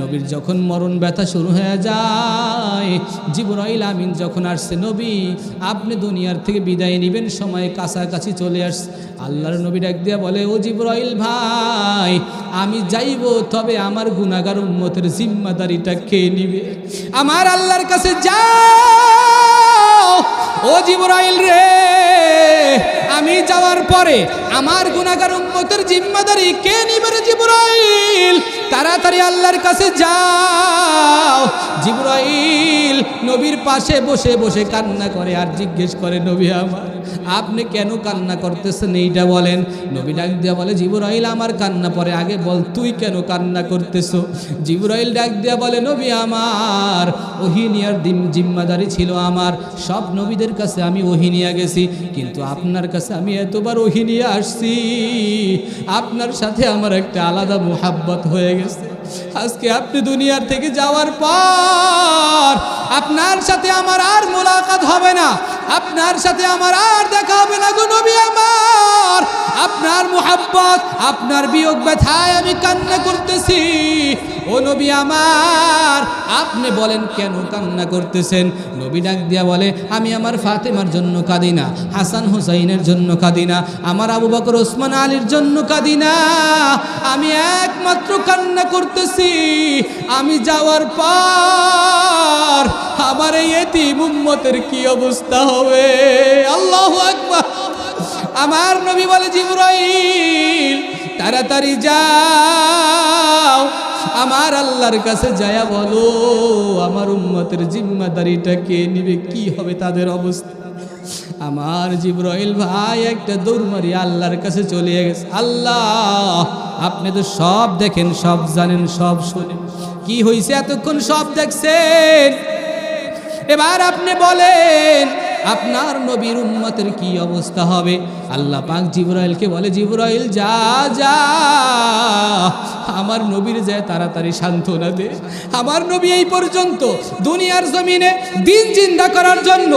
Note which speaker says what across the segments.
Speaker 1: নবীর যখন মরণ ব্যথা শুরু হয়ে যায়, জিবরাইল আমিন যখন আসছে, নবী, আপনি দুনিয়ার থেকে বিদায় নেবেন, সময় কাছাকাছি চলে আসছে। আল্লাহর নবী ডাক দিয়া বলে, ও জিবরাইল ভাই, আমি যাইব, তবে আমার গুনাগার উম্মতের জিম্মাদারিটা কে নিবে? আমার আল্লাহর কাছে যাও, ও জিবরাইল রে, আমি যাওয়ার পরে আমার গুনাগার উম্মতের জিম্মাদারি কে নিবে জিবরাইল? তাড়াতাড়ি আল্লাহর কাছে যাও। জিবরাইল নবীর পাশে বসে বসে কান্না করে আর জিজ্ঞেস করে, নবী আমার, আপনি কেন কান্না করতেছেন? এইটা বলেন। নবী ডাক দিয়া বলে, জিবরাইল, আমার কান্না পরে। আগে বল, তুই কেন কান্না করতেছ? জিবরাইল ডাক দিয়া বলে, নবী আমার ওহিনিয়ার দিন জিম্মাদারি ছিল আমার। সব নবীদের কাছে আমি ওহিনিয়া গেছি, কিন্তু আপনার কাছে আমি এতবার ওহিনিয়া আসছি। আপনার সাথে আমার একটা আলাদা মোহাব্বত হয়ে গেছে। আজকে আপনি দুনিয়ার থেকে যাওয়ার পর আপনার সাথে আমার আর মোলাকাত হবে না। আপনার সাথে আমার আর দেখা হবে না গো নবী আমার। আপনার মোহাব্বত, আপনার বিয়োগ ব্যথায় আমি কান্না করতেছি। ও নবী আমার, আপনি বলেন কেন কান্না করতেছেন? নবী ডাক দিয়া বলে, আমি আমার ফাতেমার জন্য কাঁদি না, হাসান হুসাইনের জন্য কাঁদি না, আমার আবু বকর ওসমান আলীর জন্য কাঁদি না। আমি একমাত্র কান্না করতেছি, আমি যাওয়ার পর আমার এই এতিম উম্মতের কি অবস্থা হবে? আল্লাহু আকবার। আমার নবী বলে, জিবরাইল, তাড়াতাড়ি যাও আমার আল্লাহর কাছে যায়া বলো, আমার উম্মতের জিম্মাদারিটা কে নিবে? কি হবে তাদের অবস্থা? আমার জিব্রাইল ভাই একটা দৌড় মারি আল্লাহর কাছে চলে গেছে। আল্লাহ, আপনি তো সব দেখেন, সব জানেন, সব শোনেন। কি হয়েছে এতক্ষণ সব দেখছেন? এবার আপনি বলেন আপনার নবীর উম্মতের কি অবস্থা হবে? আল্লাহ পাক জিব্রাইলকে বলে, জিব্রাইল, যা যা, আমার নবীর যায় তাড়াতাড়ি সান্ত্বনা দে। আমার নবী এই পর্যন্ত দুনিয়ার জমিনে দিন জিন্দা করার জন্য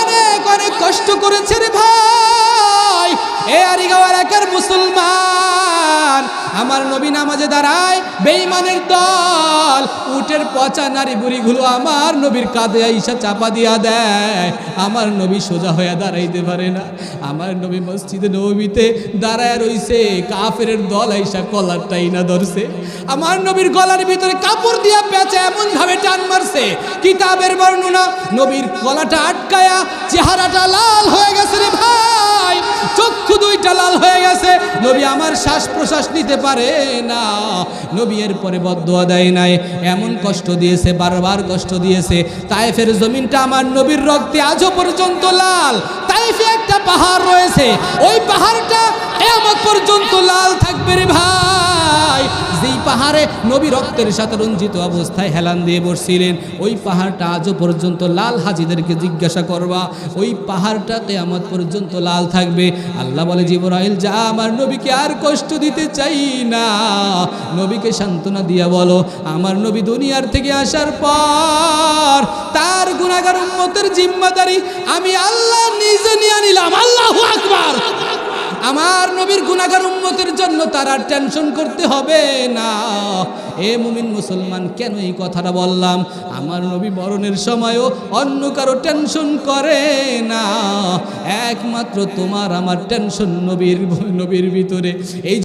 Speaker 1: অনেক অনেক কষ্ট করেছে রে ভাই। এ আরিগাঁও এলাকার মুসলমান আমার নবী নামাজে দাঁড়ায়, বেঈমানের দল, উটের পচা নারী বুড়িগুলো আমার নবীর কাঁধে আইসা চাপা দিয়া দেয়। আমার নবী সোজা হয়ে দাঁড়াইতে পারে না। আমার নবী মসজিদে নবীতে দাঁড়ায় রইছে, কাফের দল আইসা কলারটাই না ধরছে। আমার নবীর গলার ভিতরে কাপড় দিয়া পেঁচে এমন ভাবে টান মারছে, কিতাবের বর্ণনা, নবীর গলাটা আটকায়া, চেহারাটা লাল হয়ে গেছে রে ভাই। চক্ষু দুইটা লাল হয়ে গেছে। নবী আমার শ্বাস প্রশ্বাস নিতে পারে না। নবী এর পরে বদোয়া দেয় নাই। এমন কষ্ট দিয়েছে, বারবার কষ্ট দিয়েছে। তায়েফের জমিনটা আমার নবীর রক্তে আজও পর্যন্ত লাল। তাইফে একটা পাহাড় রয়েছে। ওই পাহাড়টা এমন পর্যন্ত লাল থাকবে রে ভাই। পাহাড়ে নবী রক্তের সাথে রঞ্জিত অবস্থায় হেলান দিয়ে বসছিলেন। ওই পাহাড়টা আজও পর্যন্ত লাল হাজিদেরকে জিজ্ঞাসা করবা। ওই পাহাড়টাতে আমার পর্যন্ত লাল থাকবে। আল্লাহ বলে, জিবরাইল, যা আমার নবীকে আর কষ্ট দিতে চাই না। নবীকে সান্ত্বনা দিয়া বলো, আমার নবী দুনিয়ার থেকে আসার পর তার গুণাগার উম্মতের জিম্মাদারি আমি আল্লাহ নিজে নিয়ে নিলাম। আল্লাহ আকবার। আমার নবীর গুণাগার উন্নতির জন্য তার আর টেনশন করতে হবে না। এ মুমিন মুসলমান, কেন এই কথাটা বললাম? আমার নবী বরণের সময়ও অন্য কারও টেনশন করে না। একমাত্র তোমার আমার টেনশন নবীর নবীর ভিতরে। এই